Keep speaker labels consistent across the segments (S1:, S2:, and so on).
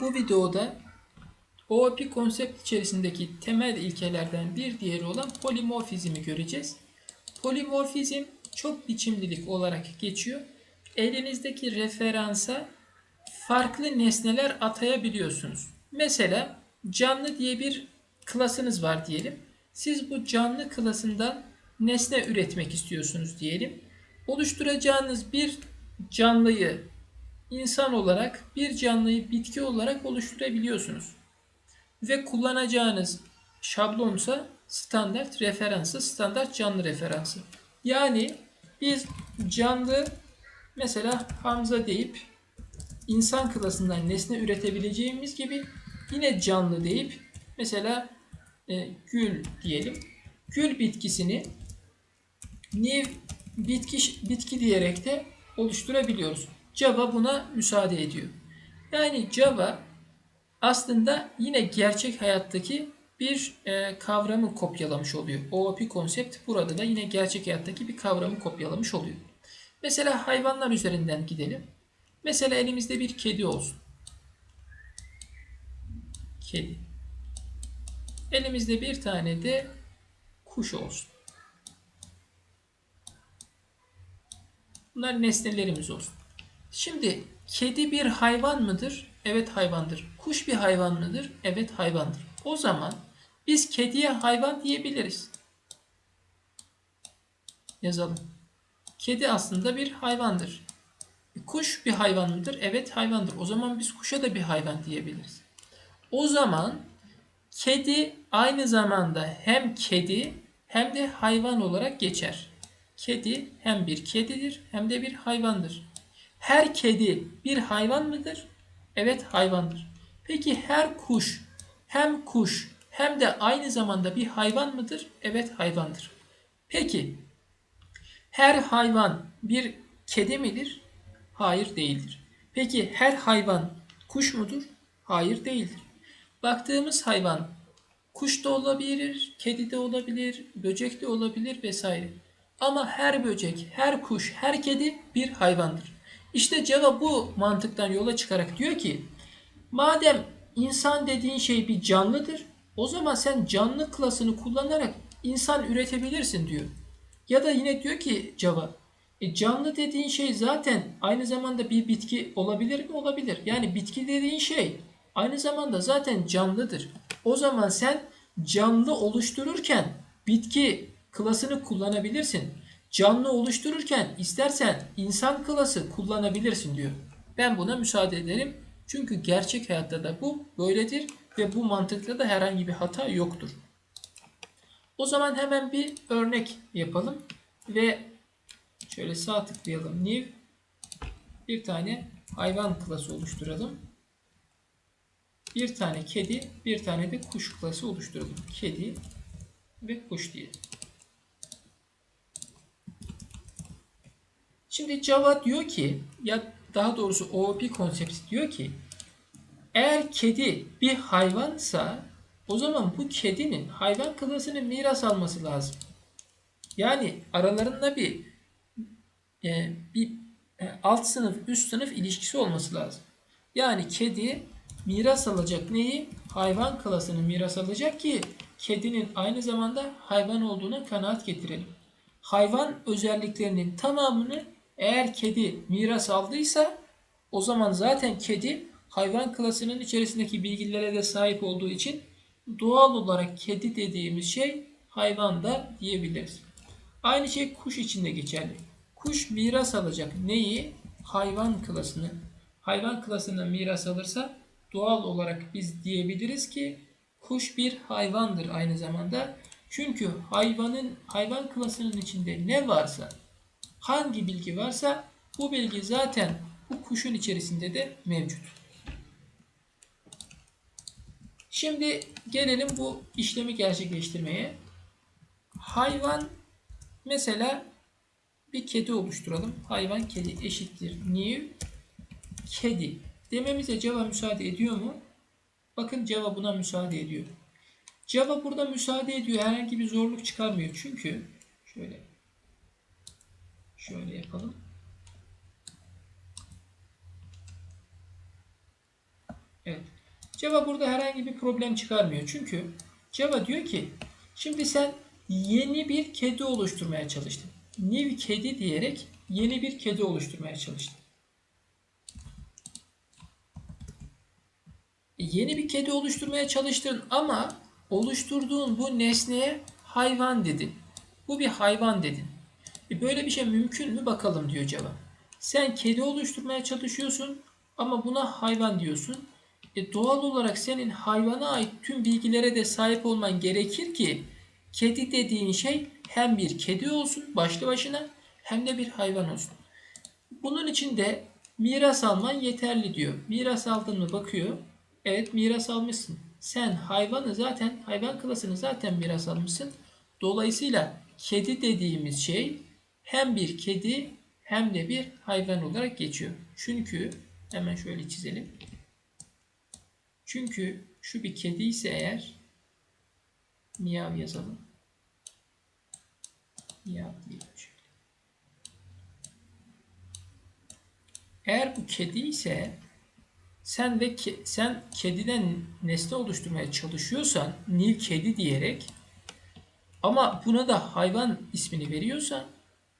S1: Bu videoda OOP konsept içerisindeki temel ilkelerden bir diğeri olan polimorfizmi göreceğiz. Polimorfizm çok biçimlilik olarak geçiyor. Elinizdeki referansa farklı nesneler atayabiliyorsunuz. Mesela canlı diye bir klasınız var diyelim. Siz bu canlı klasından nesne üretmek istiyorsunuz diyelim. Oluşturacağınız bir canlıyı insan olarak, bir canlıyı bitki olarak oluşturabiliyorsunuz. Ve kullanacağınız şablonsa standart referansı, standart canlı referansı. Yani biz canlı mesela Hamza deyip insan klasından nesne üretebileceğimiz gibi yine canlı deyip mesela e, gül diyelim. Gül bitkisini new bitki bitki diyerek de oluşturabiliyoruz. Java buna müsaade ediyor. Yani Java aslında yine gerçek hayattaki bir e, kavramı kopyalamış oluyor. OOP konsept burada da yine gerçek hayattaki bir kavramı kopyalamış oluyor. Mesela hayvanlar üzerinden gidelim. Mesela elimizde bir kedi olsun. Kedi. Elimizde bir tane de kuş olsun. Bunlar nesnelerimiz olsun. Şimdi kedi bir hayvan mıdır? Evet hayvandır. Kuş bir hayvan mıdır? Evet hayvandır. O zaman biz kediye hayvan diyebiliriz. Yazalım. Kedi aslında bir hayvandır. Kuş bir hayvan mıdır? Evet hayvandır. O zaman biz kuşa da bir hayvan diyebiliriz. O zaman kedi aynı zamanda hem kedi hem de hayvan olarak geçer. Kedi hem bir kedidir hem de bir hayvandır. Her kedi bir hayvan mıdır? Evet hayvandır. Peki her kuş hem kuş hem de aynı zamanda bir hayvan mıdır? Evet hayvandır. Peki her hayvan bir kedi midir? Hayır değildir. Peki her hayvan kuş mudur? Hayır değildir. Baktığımız hayvan kuş da olabilir, kedi de olabilir, böcek de olabilir vesaire. Ama her böcek, her kuş, her kedi bir hayvandır. İşte cevap bu mantıktan yola çıkarak diyor ki madem insan dediğin şey bir canlıdır o zaman sen canlı klasını kullanarak insan üretebilirsin diyor. Ya da yine diyor ki cevap e canlı dediğin şey zaten aynı zamanda bir bitki olabilir mi? Olabilir. Yani bitki dediğin şey aynı zamanda zaten canlıdır. O zaman sen canlı oluştururken bitki klasını kullanabilirsin. Canlı oluştururken istersen insan klası kullanabilirsin diyor. Ben buna müsaade ederim. Çünkü gerçek hayatta da bu böyledir ve bu mantıkla da herhangi bir hata yoktur. O zaman hemen bir örnek yapalım ve şöyle sağ tıklayalım. New bir tane hayvan klası oluşturalım. Bir tane kedi, bir tane de kuş klası oluşturalım. Kedi ve kuş diye. Şimdi Java diyor ki ya daha doğrusu OOP konsepti diyor ki eğer kedi bir hayvansa o zaman bu kedinin hayvan klasını miras alması lazım. Yani aralarında bir e, bir e, alt sınıf üst sınıf ilişkisi olması lazım. Yani kedi miras alacak neyi? Hayvan klasını miras alacak ki kedinin aynı zamanda hayvan olduğuna kanaat getirelim. Hayvan özelliklerinin tamamını eğer kedi miras aldıysa o zaman zaten kedi hayvan klasının içerisindeki bilgilere de sahip olduğu için doğal olarak kedi dediğimiz şey hayvan da diyebiliriz. Aynı şey kuş için de geçerli. Kuş miras alacak neyi? Hayvan klasını. Hayvan klasını miras alırsa doğal olarak biz diyebiliriz ki kuş bir hayvandır aynı zamanda. Çünkü hayvanın hayvan klasının içinde ne varsa hangi bilgi varsa bu bilgi zaten bu kuşun içerisinde de mevcut. Şimdi gelelim bu işlemi gerçekleştirmeye. Hayvan mesela bir kedi oluşturalım. Hayvan kedi eşittir new kedi. Dememize Java müsaade ediyor mu? Bakın Java buna müsaade ediyor. Java burada müsaade ediyor. Herhangi bir zorluk çıkarmıyor. Çünkü şöyle şöyle yapalım. Evet. Java burada herhangi bir problem çıkarmıyor. Çünkü Java diyor ki şimdi sen yeni bir kedi oluşturmaya çalıştın. New kedi diyerek yeni bir kedi oluşturmaya çalıştın. E, Yeni bir kedi oluşturmaya çalıştın ama oluşturduğun bu nesneye hayvan dedin. Bu bir hayvan dedin. E böyle bir şey mümkün mü bakalım diyor Java. Sen kedi oluşturmaya çalışıyorsun ama buna hayvan diyorsun. E doğal olarak senin hayvana ait tüm bilgilere de sahip olman gerekir ki kedi dediğin şey hem bir kedi olsun başlı başına hem de bir hayvan olsun. Bunun için de miras alman yeterli diyor. Miras aldın mı bakıyor. Evet miras almışsın. Sen hayvanı zaten hayvan klasını zaten miras almışsın. Dolayısıyla kedi dediğimiz şey hem bir kedi hem de bir hayvan olarak geçiyor. Çünkü hemen şöyle çizelim. Çünkü şu bir kedi ise eğer miyav yazalım. Miyav şöyle. Eğer bu kedi ise sen ve ke- sen kediden nesne oluşturmaya çalışıyorsan nil kedi diyerek ama buna da hayvan ismini veriyorsan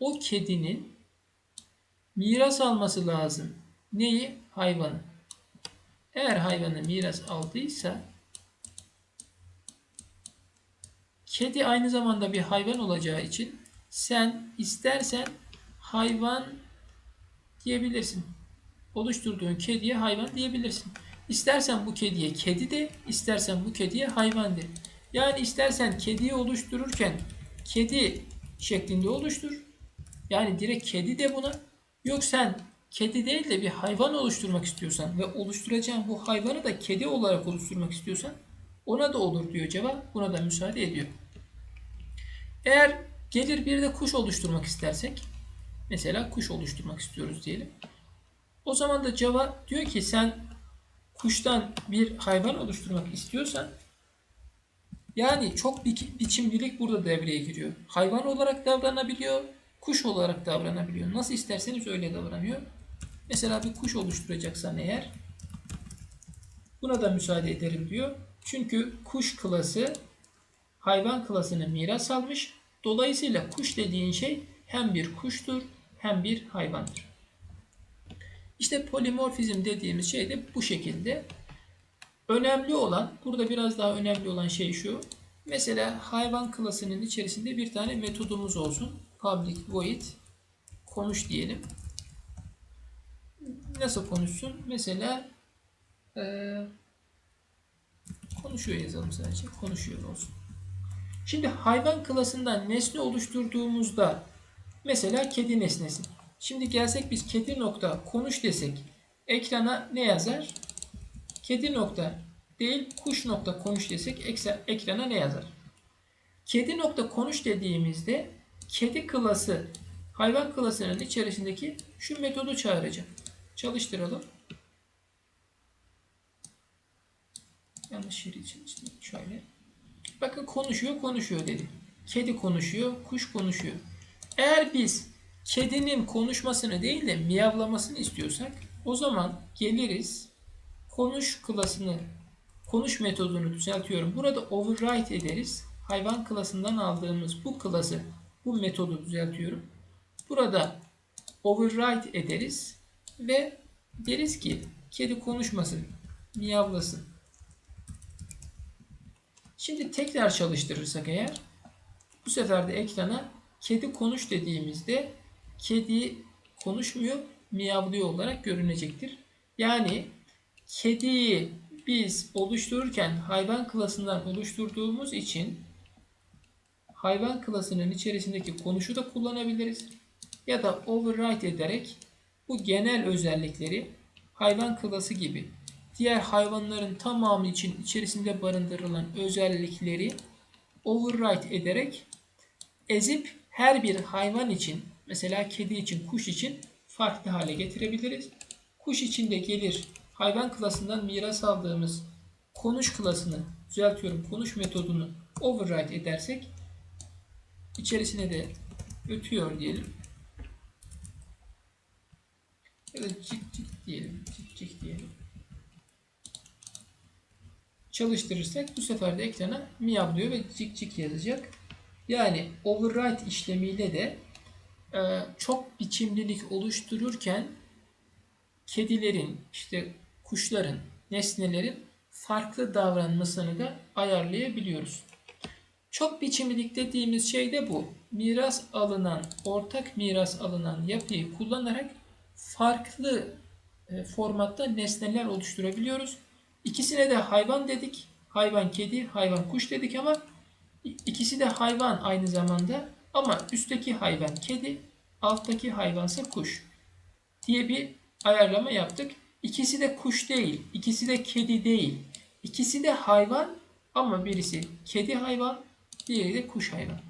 S1: o kedinin miras alması lazım. Neyi? Hayvanı. Eğer hayvanı miras aldıysa kedi aynı zamanda bir hayvan olacağı için sen istersen hayvan diyebilirsin. Oluşturduğun kediye hayvan diyebilirsin. İstersen bu kediye kedi de, istersen bu kediye hayvan de. Yani istersen kediyi oluştururken kedi şeklinde oluştur. Yani direkt kedi de buna. Yok sen kedi değil de bir hayvan oluşturmak istiyorsan ve oluşturacağın bu hayvanı da kedi olarak oluşturmak istiyorsan ona da olur diyor cevap. Buna da müsaade ediyor. Eğer gelir bir de kuş oluşturmak istersek mesela kuş oluşturmak istiyoruz diyelim. O zaman da Java diyor ki sen kuştan bir hayvan oluşturmak istiyorsan yani çok bi- biçimlilik burada devreye giriyor. Hayvan olarak davranabiliyor, kuş olarak davranabiliyor. Nasıl isterseniz öyle davranıyor. Mesela bir kuş oluşturacaksan eğer buna da müsaade ederim diyor. Çünkü kuş klası hayvan klasını miras almış. Dolayısıyla kuş dediğin şey hem bir kuştur hem bir hayvandır. İşte polimorfizm dediğimiz şey de bu şekilde. Önemli olan, burada biraz daha önemli olan şey şu. Mesela hayvan klasının içerisinde bir tane metodumuz olsun. Public void konuş diyelim. Nasıl konuşsun? Mesela eee, konuşuyor yazalım sadece. Konuşuyor olsun. Şimdi hayvan klasından nesne oluşturduğumuzda mesela kedi nesnesi. Şimdi gelsek biz kedi nokta konuş desek ekrana ne yazar? Kedi nokta değil kuş nokta konuş desek ekrana ne yazar? Kedi nokta konuş dediğimizde kedi klası hayvan klasının içerisindeki şu metodu çağıracak. Çalıştıralım. Yanlış yeri için şöyle. Bakın konuşuyor konuşuyor dedi. Kedi konuşuyor, kuş konuşuyor. Eğer biz kedinin konuşmasını değil de miyavlamasını istiyorsak o zaman geliriz konuş klasını konuş metodunu düzeltiyorum. Burada override ederiz. Hayvan klasından aldığımız bu klası bu metodu düzeltiyorum. Burada override ederiz ve deriz ki kedi konuşmasın, miyavlasın. Şimdi tekrar çalıştırırsak eğer bu sefer de ekrana kedi konuş dediğimizde kedi konuşmuyor, miyavlıyor olarak görünecektir. Yani kediyi biz oluştururken hayvan klasından oluşturduğumuz için hayvan klasının içerisindeki konuşu da kullanabiliriz. Ya da override ederek bu genel özellikleri hayvan klası gibi diğer hayvanların tamamı için içerisinde barındırılan özellikleri override ederek ezip her bir hayvan için mesela kedi için, kuş için farklı hale getirebiliriz. Kuş için de gelir hayvan klasından miras aldığımız konuş klasını düzeltiyorum konuş metodunu override edersek içerisine de ötüyor diyelim. Ya da cik cik diyelim. Cik cik diyelim. çalıştırırsak bu sefer de ekrana miyavlıyor ve cik cik yazacak. Yani override işlemiyle de e, çok biçimlilik oluştururken kedilerin, işte kuşların, nesnelerin farklı davranmasını da ayarlayabiliyoruz. Çok biçimlilik dediğimiz şey de bu. Miras alınan, ortak miras alınan yapıyı kullanarak farklı e, formatta nesneler oluşturabiliyoruz. İkisine de hayvan dedik. Hayvan kedi, hayvan kuş dedik ama ikisi de hayvan aynı zamanda ama üstteki hayvan kedi, alttaki hayvansa kuş diye bir ayarlama yaptık. İkisi de kuş değil, ikisi de kedi değil. İkisi de hayvan ama birisi kedi hayvan, diğeri de kuş hayvan.